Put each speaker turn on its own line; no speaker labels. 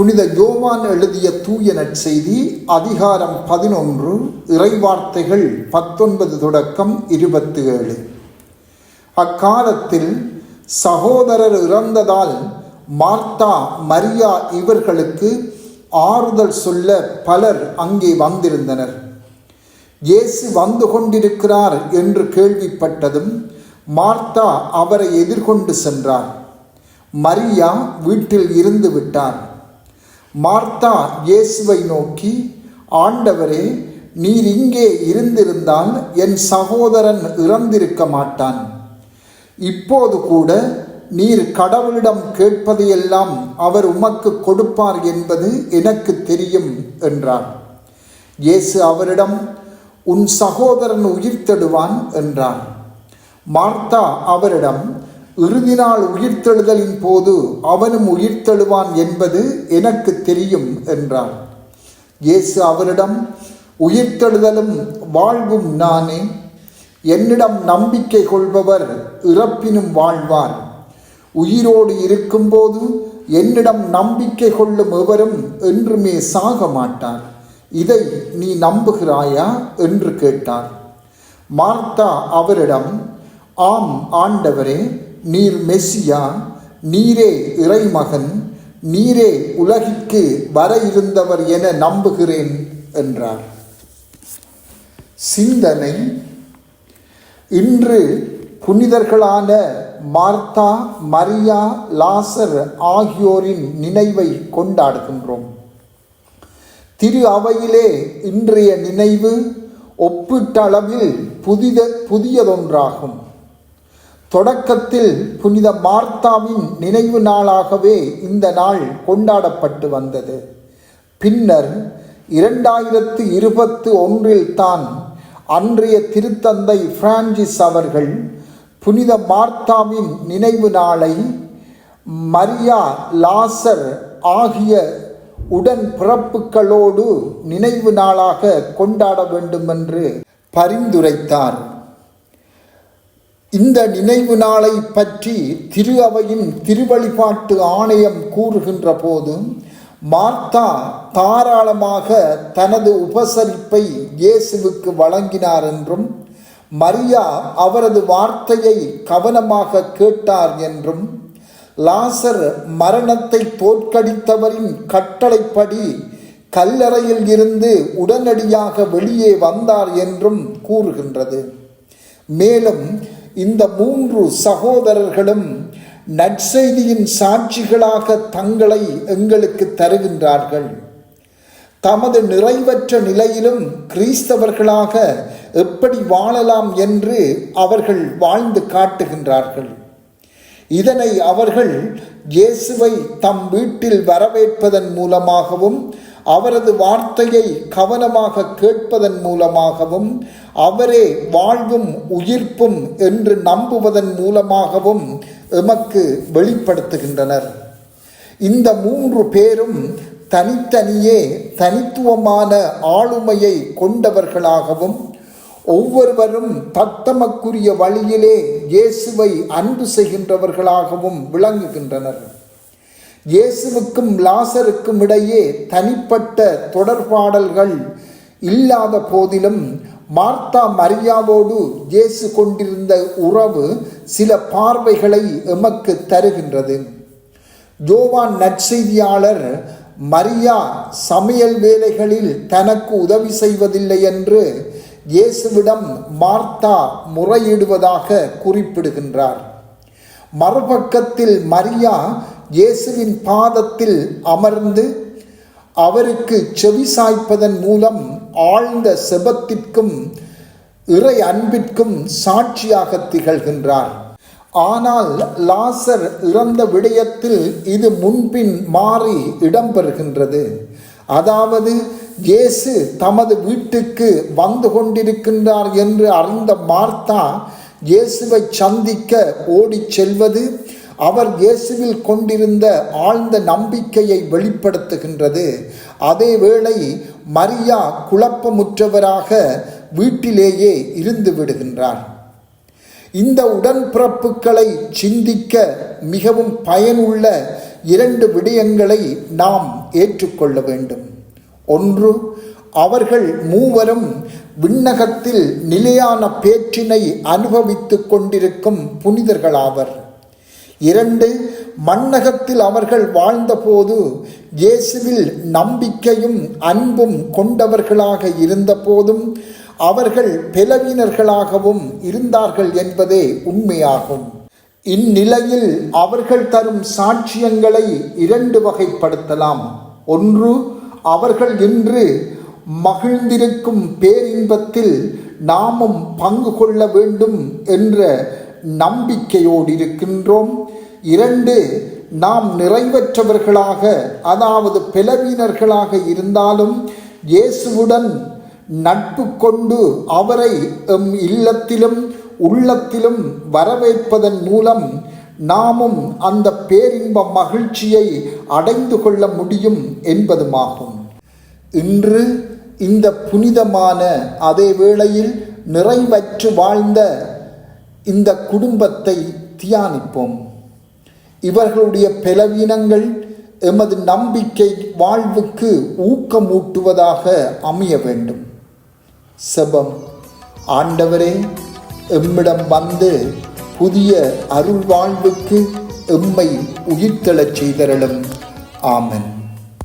புனித யோவான் எழுதிய தூய நற்செய்தி அதிகாரம் பதினொன்று இறைவார்த்தைகள் பத்தொன்பது தொடக்கம் இருபத்தி ஏழு அக்காலத்தில் சகோதரர் இறந்ததால் மார்த்தா மரியா இவர்களுக்கு ஆறுதல் சொல்ல பலர் அங்கே வந்திருந்தனர். இயேசு வந்து கொண்டிருக்கிறார் என்று கேள்விப்பட்டதும் மார்த்தா அவரை எதிர்கொண்டு சென்றார். மரியா வீட்டில் இருந்து விட்டார். மார்த்தா இயேசுவை நோக்கி ஆண்டவரே நீர் இங்கே இருந்திருந்தால் என் சகோதரன் இறந்திருக்க மாட்டான். இப்போது கூட நீர் கடவுளிடம் கேட்பதையெல்லாம் அவர் உமக்கு கொடுப்பார் என்பது எனக்கு தெரியும் என்றார். இயேசு அவரிடம் உன் சகோதரன் உயிர்த்தெடுவான் என்றார். மார்த்தா அவரிடம் இறுதி நாள் உயிர்த்தெழுதலின் போது அவனும் உயிர்த்தெழுவான் என்பது எனக்கு தெரியும் என்றார் இயேசு அவரிடம் உயிர்த்தெழுதலும் வாழ்வும் நானே. என்னிடம் நம்பிக்கை கொள்பவர் இறப்பினும் வாழ்வார். உயிரோடு இருக்கும்போது என்னிடம் நம்பிக்கை கொள்ளும் எவரும் என்றுமே சாக மாட்டார். இதை நீ நம்புகிறாயா? என்று கேட்டார். மார்த்தா அவரிடம் ஆம் ஆண்டவரே நீர் மெஸ்ஸியா நீரே இறைமகன் நீரே உலகிற்கு வர இருந்தவர் என நம்புகிறேன் என்றார். சிந்தனை. இன்று புனிதர்களான மார்த்தா மரியா லாசர் ஆகியோரின் நினைவை கொண்டாடுகின்றோம். திரு அவையிலே இன்றைய நினைவு ஒப்பீட்டளவில் புதித புதியதொன்றாகும். தொடக்கத்தில் புனித மார்த்தாவின் நினைவு நாளாகவே இந்த நாள் கொண்டாடப்பட்டு வந்தது. பின்னர் இரண்டாயிரத்து இருபத்து ஒன்றில் தான் அன்றைய திருத்தந்தை பிரான்சிஸ் அவர்கள் புனித மார்த்தாவின் நினைவு நாளை மரியா லாசர் ஆகிய உடன் பிறப்புகளோடு நினைவு நாளாக கொண்டாட வேண்டும் என்று பரிந்துரைத்தார். இந்த நினைவு நாளை பற்றி திரு அவையின் திருவழிபாட்டு ஆணையம் கூறுகின்ற போது மார்த்தா தாராளமாக தனது உபசரிப்பை இயேசுவுக்கு வழங்கினார் என்றும் மரியா அவரது வார்த்தையை கவனமாக கேட்டார் என்றும் லாசர் மரணத்தை தோற்கடித்தவரின் கட்டளைப்படி கல்லறையில் இருந்து உடனடியாக வெளியே வந்தார் என்றும் கூறுகின்றது. மேலும் இந்த மூன்று சகோதரர்களும் நற்செய்தியின் சாட்சிகளாக தங்களை எங்களுக்கு தருகின்றார்கள். தமது நிறைவற்ற நிலையிலும் கிறிஸ்தவர்களாக எப்படி வாழலாம் என்று அவர்கள் வாழ்ந்து காட்டுகின்றார்கள். இதனை அவர்கள் இயேசுவை தம் வீட்டில் வரவேற்பதன் மூலமாகவும் அவரது வார்த்தையை கவனமாக கேட்பதன் மூலமாகவும் அவரே வாழ்வும் உயிர்ப்பும் என்று நம்புவதன் மூலமாகவும் எமக்கு வெளிப்படுத்துகின்றனர். இந்த மூன்று பேரும் தனித்தனியே தனித்துவமான ஆளுமையை கொண்டவர்களாகவும் ஒவ்வொருவரும் தத்தமக்குரிய வழியிலே இயேசுவை அன்பு செய்கின்றவர்களாகவும் விளங்குகின்றனர். இயேசுவுக்கும் லாசருக்கும் இடையே தனிப்பட்ட தொடர்பாடல்கள் இல்லாத போதிலும் மார்த்தா மரியாவோடு இயேசு கொண்டிருந்த உறவு சில பார்வைகளை எமக்கு தருகின்றது. ஜோவான் நற்செய்தியாளர் மரியா சமையல் வேலைகளில் தனக்கு உதவி செய்வதில்லை என்று இயேசுவிடம் மார்த்தா முறையிடுவதாக குறிப்பிடுகின்றார். மறுபக்கத்தில் மரியா இயேசுவின் பாதத்தில் அமர்ந்து அவருக்கு செவி சாய்ப்பதன் மூலம் ஆழ்ந்த செபத்திற்கும் இறை அன்பிற்கும் சாட்சியாக திகழ்கின்றார். ஆனால் லாசர் இறந்த விடயத்தில் இது முன்பின் மாறி இடம்பெறுகின்றது. அதாவது இயேசு தமது வீட்டுக்கு வந்து கொண்டிருக்கின்றார் என்று அறிந்த மார்த்தா இயேசுவை சந்திக்க ஓடிச் செல்வது அவர் இயேசுவில் கொண்டிருந்த ஆழ்ந்த நம்பிக்கையை வெளிப்படுத்துகின்றது. அதே வேளை மரியா குழப்பமுற்றவராக வீட்டிலேயே இருந்து விடுகின்றார். இந்த உடன்பிறப்புகளை சிந்திக்க மிகவும் பயனுள்ள இரண்டு விடயங்களை நாம் ஏற்றுக்கொள்ள வேண்டும். ஒன்று அவர்கள் மூவரும் விண்ணகத்தில் நிலையான பேற்றினை அனுபவித்துக் கொண்டிருக்கும் புனிதர்களாவர். இரண்டு மன்னகத்தில் அவர்கள் வாழ்ந்தபோது இயேசுவில் நம்பிக்கையும் அன்பும் கொண்டவர்களாக இருந்தபோதும் அவர்கள் பலவீனர்களாகவும் இருந்தார்கள் என்பதே உண்மையாகும். இந்நிலையில் அவர்கள் தரும் சாட்சியங்களை இரண்டு வகைப்படுத்தலாம். ஒன்று அவர்கள் இன்று மகிழ்ந்திருக்கும் பேரின்பத்தில் நாமும் பங்கு கொள்ள வேண்டும் என்ற நம்பிக்கையோடு இருக்கின்றோம். இரண்டு நாம் நிறைவற்றவர்களாக அதாவது பலவீனர்களாக இருந்தாலும் இயேசுவுடன் நட்பு கொண்டு அவரை எம் இல்லத்திலும் உள்ளத்திலும் வரவேற்பதன் மூலம் நாமும் அந்த பேரின்ப மகிழ்ச்சியை அடைந்து கொள்ள முடியும் என்பதுமாகும். இன்று இந்த புனிதமான அதே வேளையில் நிறைவற்று வாழ்ந்த இந்த குடும்பத்தை தியானிப்போம். இவர்களுடைய பலவீனங்கள் எமது நம்பிக்கை வாழ்வுக்கு ஊக்கமூட்டுவதாக அமைய வேண்டும். செபம். ஆண்டவரே எம்மிடம் வந்து புதிய அருள் வாழ்வுக்கு எம்மை உயிர்த்தெழச் செய்தரலும் ஆமன்.